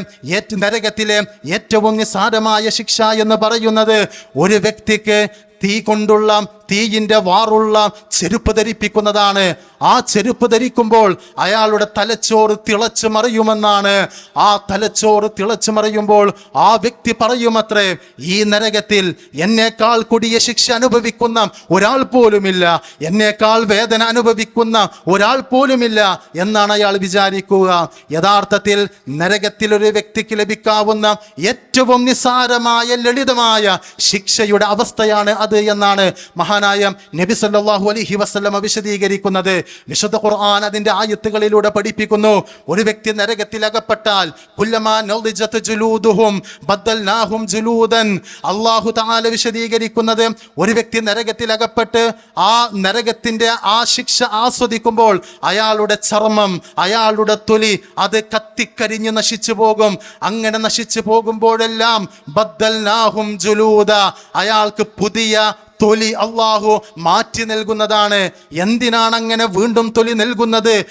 നരകത്തിലെ ഏറ്റവും നിസ്സാരമായ ശിക്ഷ എന്ന് പറയുന്നത് ഒരു വ്യക്തിക്ക് തീ കൊണ്ടുള്ള തീയിന്റെ വാറുള്ള ചെരുപ്പ് ധരിപ്പിക്കുന്നതാണ്. ആ ചെരുപ്പ് ധരിക്കുമ്പോൾ അയാളുടെ തലച്ചോറ് തിളച്ചു മറിയുമെന്നാണ്. ആ തലച്ചോറ് തിളച്ചു മറിയുമ്പോൾ ആ വ്യക്തി പറയുമത്രേ ഈ നരകത്തിൽ എന്നേക്കാൾ കൊടിയ ശിക്ഷ അനുഭവിക്കുന്ന ഒരാൾ പോലുമില്ല. എന്നേക്കാൾ വേദന അനുഭവിക്കുന്ന ഒരാൾ പോലുമില്ല. എന്നാണ് അയാൾ വിചാരിക്കുക. യഥാർത്ഥത്തിൽ നരകത്തിൽ ഒരു വ്യക്തിക്ക് ലഭിക്കാവുന്ന ഏറ്റവും നിസ്സാരമായ ലളിതമായ ശിക്ഷയുടെ അവസ്ഥയാണ് അത് എന്നാണ് മഹാനായ നബി സല്ലാഹു അലഹി വസ്ലം വിശദീകരിക്കുന്നത്. വിശുദ്ധ ഖുർആൻ അതിന്റെ ആയത്തുകളിലൂടെ പഠിപ്പിക്കുന്നു. ഒരു വ്യക്തി നരകത്തിൽ അകപ്പെട്ടാൽ അള്ളാഹു താല വിശദീകരിക്കുന്നത് ഒരു വ്യക്തി നരകത്തിൽ അകപ്പെട്ട് ആ നരകത്തിന്റെ ആ ശിക്ഷ ആസ്വദിക്കുമ്പോൾ അയാളുടെ ചർമ്മം അയാളുടെ തൊലി അത് കത്തിക്കരിഞ്ഞ് നശിച്ചു പോകും. അങ്ങനെ നശിച്ചു പോകുമ്പോഴെല്ലാം ബദ്ദൽനാഹും ജുലൂദ. അയാൾക്ക് പുതിയ തൊലി അള്ളാഹു മാറ്റി നൽകുന്നതാണ്. എന്തിനാണ് അങ്ങനെ വീണ്ടും തൊലി നൽകുന്നത്?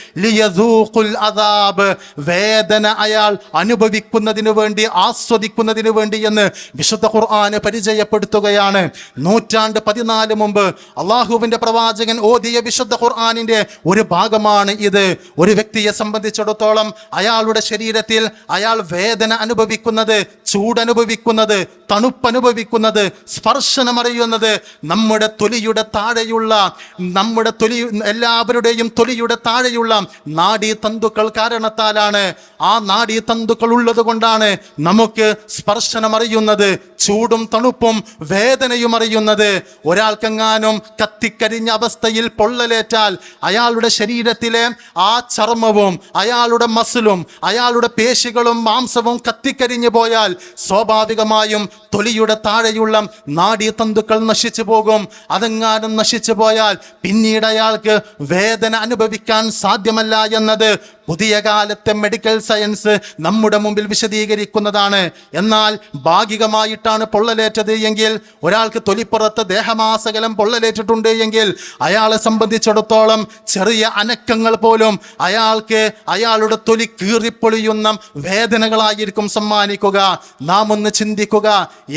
അദാബ്. വേദന അയാൾ അനുഭവിക്കുന്നതിനു വേണ്ടി ആസ്വദിക്കുന്നതിനു വേണ്ടി എന്ന് വിശുദ്ധ ഖുർആന് പരിചയപ്പെടുത്തുകയാണ്. നൂറ്റാണ്ട് പതിനാല് മുമ്പ് അള്ളാഹുവിന്റെ പ്രവാചകൻ ഓതിയ വിശുദ്ധ ഖുർആാനിന്റെ ഒരു ഭാഗമാണ് ഇത്. ഒരു വ്യക്തിയെ സംബന്ധിച്ചിടത്തോളം അയാളുടെ ശരീരത്തിൽ അയാൾ വേദന അനുഭവിക്കുന്നത് ചൂടനുഭവിക്കുന്നത് തണുപ്പനുഭവിക്കുന്നത് സ്പർശനമറിയുന്നത് നമ്മുടെ തൊലിയുടെ താഴെയുള്ള നമ്മുടെ തൊലി എല്ലാവരുടെയും തൊലിയുടെ താഴെയുള്ള നാഡീ തന്തുക്കൾ കാരണത്താലാണ്. ആ നാഡീ തന്തുക്കൾ ഉള്ളത് കൊണ്ടാണ് നമുക്ക് സ്പർശനമറിയുന്നത് ചൂടും തണുപ്പും വേദനയും അറിയുന്നത് ഒരാൾക്കെങ്ങാനും കത്തിക്കരിഞ്ഞ അവസ്ഥയിൽ പൊള്ളലേറ്റാൽ അയാളുടെ ശരീരത്തിലെ ആ ചർമ്മവും അയാളുടെ മസിലും അയാളുടെ പേശികളും മാംസവും കത്തിക്കരിഞ്ഞു പോയാൽ സ്വാഭാവികമായും തൊലിയുടെ താഴെയുള്ള നാഡീതന്തുക്കൾ നശിച്ചു പോകും. അതെങ്ങാനും നശിച്ചു പോയാൽ പിന്നീട് അയാൾക്ക് വേദന അനുഭവിക്കാൻ സാധ്യമല്ല എന്നത് പുതിയ കാലത്തെ മെഡിക്കൽ സയൻസ് നമ്മുടെ മുമ്പിൽ വിശദീകരിക്കുന്നതാണ്. എന്നാൽ ഭാഗികമായിട്ടാണ് പൊള്ളലേറ്റത് എങ്കിൽ ഒരാൾക്ക് തൊലിപ്പുറത്ത് ദേഹമാസകലം പൊള്ളലേറ്റിട്ടുണ്ട് എങ്കിൽ അയാളെ സംബന്ധിച്ചിടത്തോളം ചെറിയ അനക്കങ്ങൾ പോലും അയാൾക്ക് അയാളുടെ തൊലി കീറിപ്പൊളിയുന്ന വേദനകളായിരിക്കും സമ്മാനിക്കുക. നാം ഒന്ന് ചിന്തിക്കുക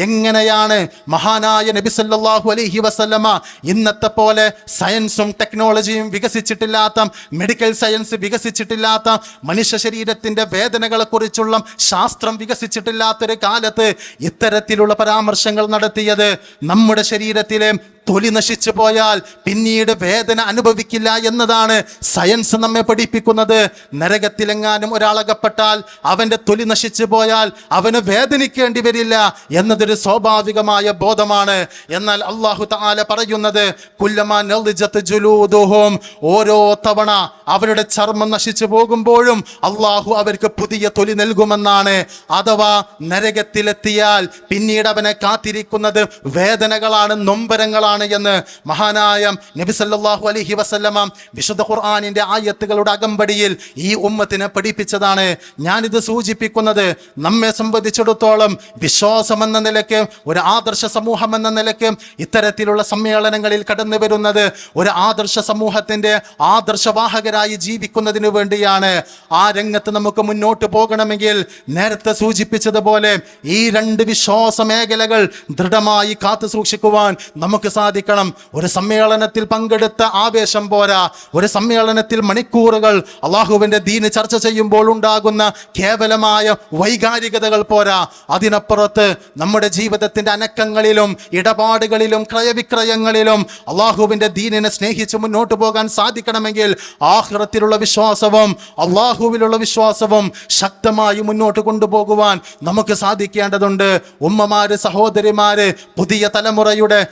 എങ്ങനെയാണ് മഹാനായ നബി സല്ലല്ലാഹു അലൈഹി വസല്ലമ ഇന്നത്തെ പോലെ സയൻസും ടെക്നോളജിയും വികസിച്ചിട്ടില്ലാത്ത മെഡിക്കൽ സയൻസ് വികസിച്ചിട്ടില്ലാത്ത മനുഷ്യ ശരീരത്തിന്റെ വേദനകളെക്കുറിച്ചുള്ള ശാസ്ത്രം വികസിച്ചിട്ടില്ലാത്തൊരു കാലത്ത് ഇത്തരത്തിലുള്ള പരാമർശങ്ങൾ നടത്തിയത് നമ്മുടെ ശരീരത്തിലെ തൊലി നശിച്ചു പോയാൽ പിന്നീട് വേദന അനുഭവിക്കില്ല എന്നതാണ് സയൻസ് നമ്മെ പഠിപ്പിക്കുന്നത്. നരകത്തിലെങ്ങാനും ഒരാളകപ്പെട്ടാൽ അവന്റെ തൊലി നശിച്ചു പോയാൽ അവന് വേദനിക്കേണ്ടി വരില്ല എന്നതൊരു സ്വാഭാവികമായ ബോധമാണ്. എന്നാൽ അള്ളാഹു താല പറയുന്നത് കുല്ലമാ നളിജത്ത് ജുലൂദുഹും. ഓരോ തവണ അവരുടെ ചർമ്മം നശിച്ചു പോകുമ്പോഴും അള്ളാഹു അവർക്ക് പുതിയ തൊലി നൽകുമെന്നാണ്. അഥവാ നരകത്തിലെത്തിയാൽ പിന്നീട് അവനെ കാത്തിരിക്കുന്നത് വേദനകളാണ് നൊമ്പരങ്ങളാണ്. എന്ന് മഹാനായ നബി സല്ലല്ലാഹു അലൈഹി വസല്ലമ വിശുദ്ധ ഖുർആാനിന്റെ ആയത്തുകളുടെ അകമ്പടിയിൽ ഈ ഉമ്മത്തിനെ പഠിപ്പിച്ചതാണ്. ഞാനിത് സൂചിപ്പിക്കുന്നത് നമ്മെ സംബന്ധിച്ചിടത്തോളം വിശ്വാസം എന്ന നിലയ്ക്ക് ഒരു ആദർശ സമൂഹം എന്ന നിലയ്ക്ക് ഇത്തരത്തിലുള്ള സമ്മേളനങ്ങളിൽ കടന്നു വരുന്നത് ഒരു ആദർശ സമൂഹത്തിന്റെ ആദർശവാഹകരായി ജീവിക്കുന്നതിന് വേണ്ടിയാണ്. ആ രംഗത്ത് നമുക്ക് മുന്നോട്ട് പോകണമെങ്കിൽ നേരത്തെ സൂചിപ്പിച്ചതുപോലെ ഈ രണ്ട് വിശ്വാസ മേഖലകൾ ദൃഢമായി കാത്തു സൂക്ഷിക്കുവാൻ നമുക്ക് സാധിക്കണം. ഒരു സമ്മേളനത്തിൽ പങ്കെടുത്ത ആവേശം പോരാ. ഒരു സമ്മേളനത്തിൽ മണിക്കൂറുകൾ അള്ളാഹുവിന്റെ ദീന് ചർച്ച ചെയ്യുമ്പോൾ ഉണ്ടാകുന്ന കേവലമായ വൈകാരികതകൾ പോരാ. അതിനപ്പുറത്ത് നമ്മുടെ ജീവിതത്തിന്റെ അനക്കങ്ങളിലും ഇടപാടുകളിലും ക്രയവിക്രയങ്ങളിലും അള്ളാഹുവിന്റെ ദീനിനെ സ്നേഹിച്ച് മുന്നോട്ട് പോകാൻ സാധിക്കണമെങ്കിൽ ആഹ്റത്തിലുള്ള വിശ്വാസവും അള്ളാഹുവിലുള്ള വിശ്വാസവും ശക്തമായി മുന്നോട്ട് കൊണ്ടുപോകുവാൻ നമുക്ക് സാധിക്കേണ്ടതുണ്ട്. ഉമ്മമാര് സഹോദരിമാര് പുതിയ തലമുറയുടെ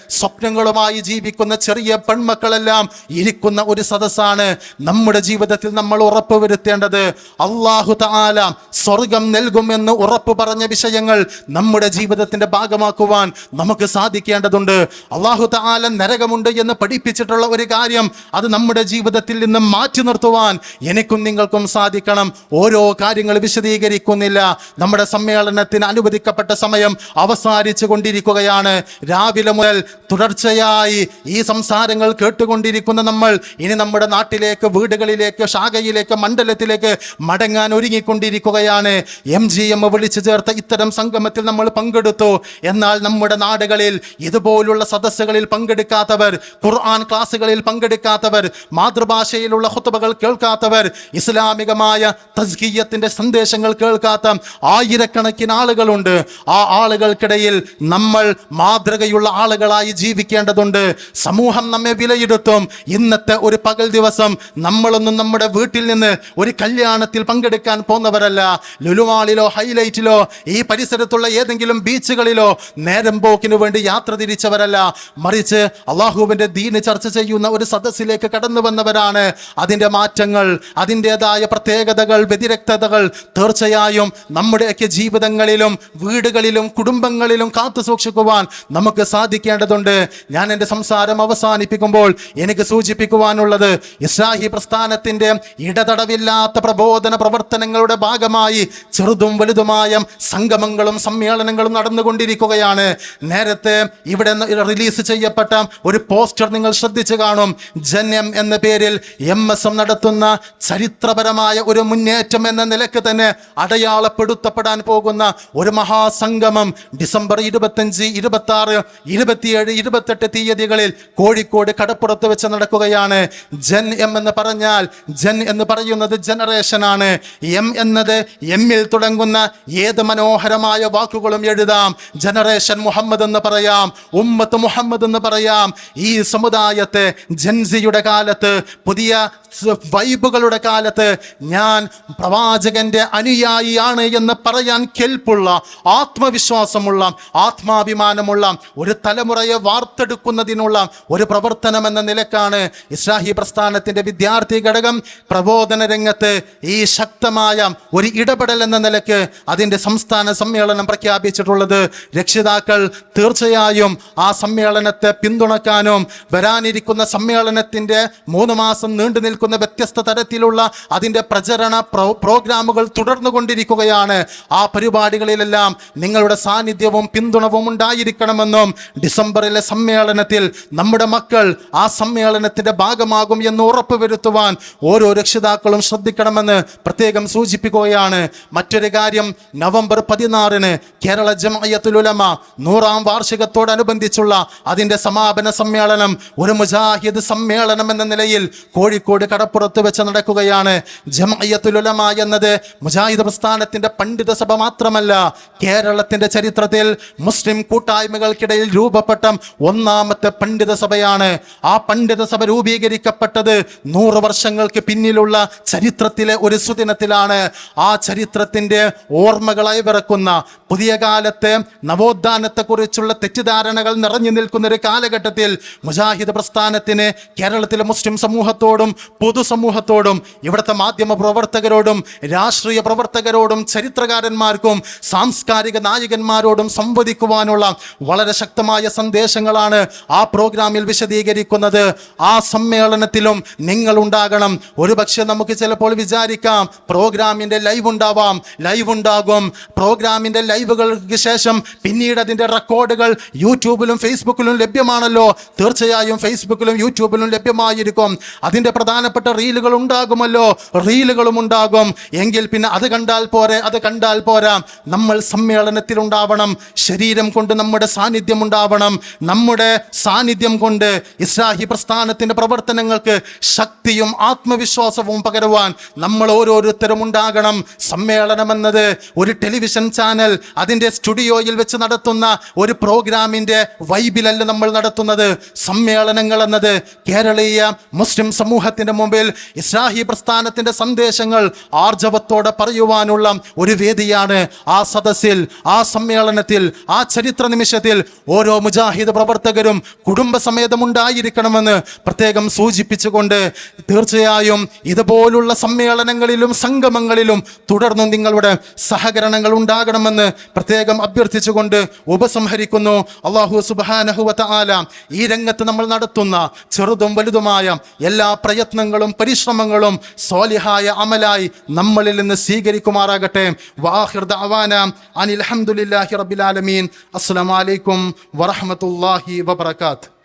സ്വപ്നങ്ങളുമായി ജീവിക്കുന്ന ചെറിയ പെൺമക്കളെല്ലാം ഇരിക്കുന്ന ഒരു സദസ്സാണ് നമ്മുടെ ജീവിതത്തിൽ നമ്മൾ ഉറപ്പ് വരുത്തേണ്ടത്. അള്ളാഹു താല സ്വർഗം നൽകുമെന്ന് ഉറപ്പ് പറഞ്ഞ വിഷയങ്ങൾ നമ്മുടെ ജീവിതത്തിന്റെ ഭാഗമാക്കുവാൻ നമുക്ക് സാധിക്കേണ്ടതുണ്ട്. അള്ളാഹു താല നരകമുണ്ട് എന്ന് പഠിപ്പിച്ചിട്ടുള്ള ഒരു കാര്യം അത് നമ്മുടെ ജീവിതത്തിൽ നിന്ന് മാറ്റി നിർത്തുവാൻ എനിക്കും നിങ്ങൾക്കും സാധിക്കണം. ഓരോ കാര്യങ്ങൾ വിശദീകരിക്കുന്നില്ല. നമ്മുടെ സമ്മേളനത്തിന് അനുവദിക്കപ്പെട്ട സമയം അവസാനിച്ചു കൊണ്ടിരിക്കുകയാണ്. രാവിലെ മുതൽ തുടർച്ച തുടർച്ചയായി ഈ സംസാരങ്ങൾ കേട്ടുകൊണ്ടിരിക്കുന്ന നമ്മൾ ഇനി നമ്മുടെ നാട്ടിലേക്ക് വീടുകളിലേക്ക് ശാഖയിലേക്ക് മണ്ഡലത്തിലേക്ക് മടങ്ങാൻ ഒരുങ്ങിക്കൊണ്ടിരിക്കുകയാണ്. എം ജി എം വിളിച്ചു ചേർത്ത ഇത്തരം സംഗമത്തിൽ നമ്മൾ പങ്കെടുത്തു. എന്നാൽ നമ്മുടെ നാടുകളിൽ ഇതുപോലുള്ള സദസ്സുകളിൽ പങ്കെടുക്കാത്തവർ ഖുർആൻ ക്ലാസ്സുകളിൽ പങ്കെടുക്കാത്തവർ മാതൃഭാഷയിലുള്ള ഹുത്തുബകൾ കേൾക്കാത്തവർ ഇസ്ലാമികമായ തസ്കീയത്തിന്റെ സന്ദേശങ്ങൾ കേൾക്കാത്ത ആയിരക്കണക്കിന് ആളുകളുണ്ട്. ആ ആളുകൾക്കിടയിൽ നമ്മൾ മാതൃകയുള്ള ആളുകളായി ജീവിക്കേണ്ടതുണ്ട് സമൂഹം നമ്മെ വിലയിരുത്തും. ഇന്നത്തെ ഒരു പകൽ ദിവസം നമ്മളൊന്നും നമ്മുടെ വീട്ടിൽ നിന്ന് ഒരു കല്യാണത്തിൽ പങ്കെടുക്കാൻ പോകുന്നവരല്ല. ലുലുമാളിലോ ഹൈലൈറ്റിലോ ഈ പരിസരത്തുള്ള ഏതെങ്കിലും ബീച്ചുകളിലോ നേരം പോക്കിനു വേണ്ടി യാത്ര തിരിച്ചവരല്ല. മറിച്ച് അള്ളാഹുവിന്റെ ദീന് ചർച്ച ചെയ്യുന്ന ഒരു സദസ്സിലേക്ക് കടന്നു വന്നവരാണ്. അതിന്റെ മാറ്റങ്ങൾ അതിന്റെതായ പ്രത്യേകതകൾ വ്യതിരക്തതകൾ തീർച്ചയായും നമ്മുടെയൊക്കെ ജീവിതങ്ങളിലും വീടുകളിലും കുടുംബങ്ങളിലും കാത്തു സൂക്ഷിക്കുവാൻ നമുക്ക് സാധിക്കേണ്ടതുണ്ട്. ഞാൻ എന്റെ സംസാരം അവസാനിപ്പിക്കുമ്പോൾ എനിക്ക് സൂചിപ്പിക്കുവാനുള്ളത് ഇസ്ലാഹി പ്രസ്ഥാനത്തിന്റെ ഇടതടവില്ലാത്ത പ്രബോധന പ്രവർത്തനങ്ങളുടെ ഭാഗമായി ചെറുതും വലുതുമായ സംഗമങ്ങളും സമ്മേളനങ്ങളും നടന്നുകൊണ്ടിരിക്കുകയാണ്. നേരത്തെ ഇവിടെ റിലീസ് ചെയ്യപ്പെട്ട ഒരു പോസ്റ്റർ നിങ്ങൾ ശ്രദ്ധിച്ചു കാണും. ജന്യം എന്ന പേരിൽ എം എസ് എം നടത്തുന്ന ചരിത്രപരമായ ഒരു മുന്നേറ്റം എന്ന നിലയ്ക്ക് തന്നെ അടയാളപ്പെടുത്തപ്പെടാൻ പോകുന്ന ഒരു മഹാസംഗമം ഡിസംബർ ഇരുപത്തഞ്ച് ഇരുപത്തി ആറ് ഇരുപത്തിയേഴ് ഇരുപത്തെട്ട് തീയതികളിൽ കോഴിക്കോട് കടപ്പുറത്ത് വെച്ച് നടക്കുകയാണ്. ജൻ എം എന്ന് പറഞ്ഞാൽ ജൻ എന്ന് പറയുന്നത് ജനറേഷൻ ആണ്. എം എന്നത് എമ്മിൽ തുടങ്ങുന്ന ഏത് മനോഹരമായ വാക്കുകളും എഴുതാം. ജനറേഷൻ മുഹമ്മദ് എന്ന് പറയാം ഉമ്മത്ത് മുഹമ്മദ് എന്ന് പറയാം. ഈ സമുദായത്തെ ജൻസിയുടെ കാലത്ത് പുതിയ വൈബുകളുടെ കാലത്ത് ഞാൻ പ്രവാചകന്റെ അനുയായിയാണ് എന്ന് പറയാൻ കെൽപ്പുള്ള ആത്മവിശ്വാസമുള്ള ആത്മാഭിമാനമുള്ള ഒരു തലമുറയെ വാർത്തെടുക്കുന്നതിനുള്ള ഒരു പ്രവർത്തനം എന്ന നിലക്കാണ് ഇസ്ലാഹി പ്രസ്ഥാനത്തിന്റെ വിദ്യാർത്ഥി ഘടകം. പ്രബോധന രംഗത്ത് ഈ ശക്തമായ ഒരു ഇടപെടൽ എന്ന നിലയ്ക്ക് അതിന്റെ സംസ്ഥാന സമ്മേളനം പ്രഖ്യാപിച്ചിട്ടുള്ളത്. രക്ഷിതാക്കൾ തീർച്ചയായും ആ സമ്മേളനത്തെ പിന്തുണക്കാനും വരാനിരിക്കുന്ന സമ്മേളനത്തിന്റെ മൂന്ന് മാസം നീണ്ടു നിൽക്കുന്ന വ്യത്യസ്ത തരത്തിലുള്ള അതിന്റെ പ്രചരണ പ്രോ- പ്രോഗ്രാമുകൾ തുടർന്നു കൊണ്ടിരിക്കുകയാണ് ആ പരിപാടികളിലെല്ലാം നിങ്ങളുടെ സാന്നിധ്യവും പിന്തുണവും ഉണ്ടായിരിക്കണമെന്നും ഡിസംബറിലെ സമ്മേളനത്തിൽ നമ്മുടെ മക്കൾ ആ സമ്മേളനത്തിന്റെ ഭാഗമാകും എന്ന് ഉറപ്പ് ഉറപ്പുവരുത്തുവാൻ ഓരോ രക്ഷിതാക്കളും ശ്രദ്ധിക്കണമെന്ന് പ്രത്യേകം സൂചിപ്പിക്കുകയാണ്. മറ്റൊരു കാര്യം നവംബർ പതിനാറിന് കേരള ജമായത്തുലുലമ നൂറാം വാർഷികത്തോടനുബന്ധിച്ചുള്ള അതിന്റെ സമാപന സമ്മേളനം ഒരു മുജാഹിദ് സമ്മേളനം എന്ന നിലയിൽ കോഴിക്കോട് കടപ്പുറത്ത് വെച്ച് നടക്കുകയാണ്. ജമയത്തുലുലമ എന്നത് മുജാഹിദ് പ്രസ്ഥാനത്തിന്റെ പണ്ഡിത സഭ മാത്രമല്ല കേരളത്തിന്റെ ചരിത്രത്തിൽ മുസ്ലിം കൂട്ടായ്മകൾക്കിടയിൽ രൂപപ്പെട്ട ഒന്നാമത്തെ പണ്ഡിത സഭയാണ്. ആ പണ്ഡിത സഭ രൂപീകരിക്കപ്പെട്ടത് നൂറ് വർഷങ്ങൾക്ക് പിന്നിലുള്ള ചരിത്രത്തിലെ ഒരു സുദിനത്തിലാണ്. ആ ചരിത്രത്തിന്റെ ഓർമ്മകളായി വിറക്കുന്ന പുതിയ കാലത്തെ നവോത്ഥാനത്തെക്കുറിച്ചുള്ള തെറ്റിദ്ധാരണകൾ നിറഞ്ഞു നിൽക്കുന്ന ഒരു കാലഘട്ടത്തിൽ മുജാഹിദ് പ്രസ്ഥാനത്തിന് കേരളത്തിലെ മുസ്ലിം സമൂഹത്തോടും പൊതുസമൂഹത്തോടും ഇവിടുത്തെ മാധ്യമ പ്രവർത്തകരോടും രാഷ്ട്രീയ പ്രവർത്തകരോടും ചരിത്രകാരന്മാർക്കും സാംസ്കാരിക നായകന്മാരോടും സംവദിക്കുവാനുള്ള വളരെ ശക്തമായ സന്ദേശങ്ങളാണ് ആ പ്രോഗ്രാമിൽ വിശദീകരിക്കുന്നത്. ആ സമ്മേളനത്തിലും നിങ്ങൾ ഉണ്ടാകണം ഒരുപക്ഷെ നമുക്ക് ചിലപ്പോൾ വിചാരിക്കാം പ്രോഗ്രാമിന്റെ ലൈവ് ഉണ്ടാവാം. ലൈവ് ഉണ്ടാകും. പ്രോഗ്രാമിന്റെ ലൈവുകൾക്ക് ശേഷം പിന്നീട് അതിന്റെ റെക്കോർഡുകൾ യൂട്യൂബിലും ഫേസ്ബുക്കിലും ലഭ്യമാണല്ലോ. തീർച്ചയായും ഫേസ്ബുക്കിലും യൂട്യൂബിലും ലഭ്യമായിരിക്കും. അതിന്റെ പ്രധാനപ്പെട്ട റീലുകൾ ഉണ്ടാകുമല്ലോ. റീലുകളും ഉണ്ടാകും. എങ്കിൽ പിന്നെ അത് കണ്ടാൽ പോരെ അത് കണ്ടാൽ പോരാ. നമ്മൾ സമ്മേളനത്തിൽ ഉണ്ടാവണം. ശരീരം കൊണ്ട് നമ്മുടെ സാന്നിധ്യം ഉണ്ടാവണം. നമ്മുടെ സാന്നിധ്യം കൊണ്ട് ഇസ്ലാഹി പ്രസ്ഥാനത്തിന്റെ പ്രവർത്തനങ്ങൾക്ക് ശക്തിയും ആത്മവിശ്വാസവും പകരുവാൻ നമ്മൾ ഓരോരുത്തരും ഉണ്ടാകണം. സമ്മേളനം എന്നത് ഒരു ടെലിവിഷൻ ചാനൽ അതിന്റെ സ്റ്റുഡിയോയിൽ വെച്ച് നടത്തുന്ന ഒരു പ്രോഗ്രാമിന്റെ വൈബിലല്ല നമ്മൾ നടത്തുന്നത്. സമ്മേളനങ്ങൾ എന്നത് കേരളീയ മുസ്ലിം സമൂഹത്തിന്റെ മുമ്പിൽ ഇസ്ലാഹി പ്രസ്ഥാനത്തിന്റെ സന്ദേശങ്ങൾ ആർജവത്തോടെ പറയുവാനുള്ള ഒരു വേദിയാണ് ആ സദസ്സിൽ ആ സമ്മേളനത്തിൽ ആ ചരിത്ര നിമിഷത്തിൽ ഓരോ മുജാഹിദ് പ്രവർത്തകരും കുടുംബസമേതം ഉണ്ടായിരിക്കണമെന്ന് പ്രത്യേകം സൂചിപ്പിച്ചുകൊണ്ട് തീർച്ചയായും ഇതുപോലുള്ള സമ്മേളനങ്ങളിലും സംഗമങ്ങളിലും തുടർന്നും നിങ്ങളുടെ സഹകരണങ്ങൾ ഉണ്ടാകണമെന്ന് പ്രത്യേകം അഭ്യർത്ഥിച്ചുകൊണ്ട് ഉപസംഹരിക്കുന്നു. അള്ളാഹു സുബാനഹുവത്ത ആല ഈ രംഗത്ത് നമ്മൾ നടത്തുന്ന ചെറുതും വലുതുമായ എല്ലാ പ്രയത്നങ്ങളും പരിശ്രമങ്ങളും സ്വാലിഹായ അമലായി നമ്മളിൽ നിന്ന് സ്വീകരിക്കുമാറാകട്ടെ. വാഹിർ ദഅവാന അനിൽ അൽഹംദുലില്ലാഹി റബ്ബിൽ ആലമീൻ. അസ്സലാമു അലൈക്കും വറഹ്മത്തുള്ളാഹി വബറകാത്ത്.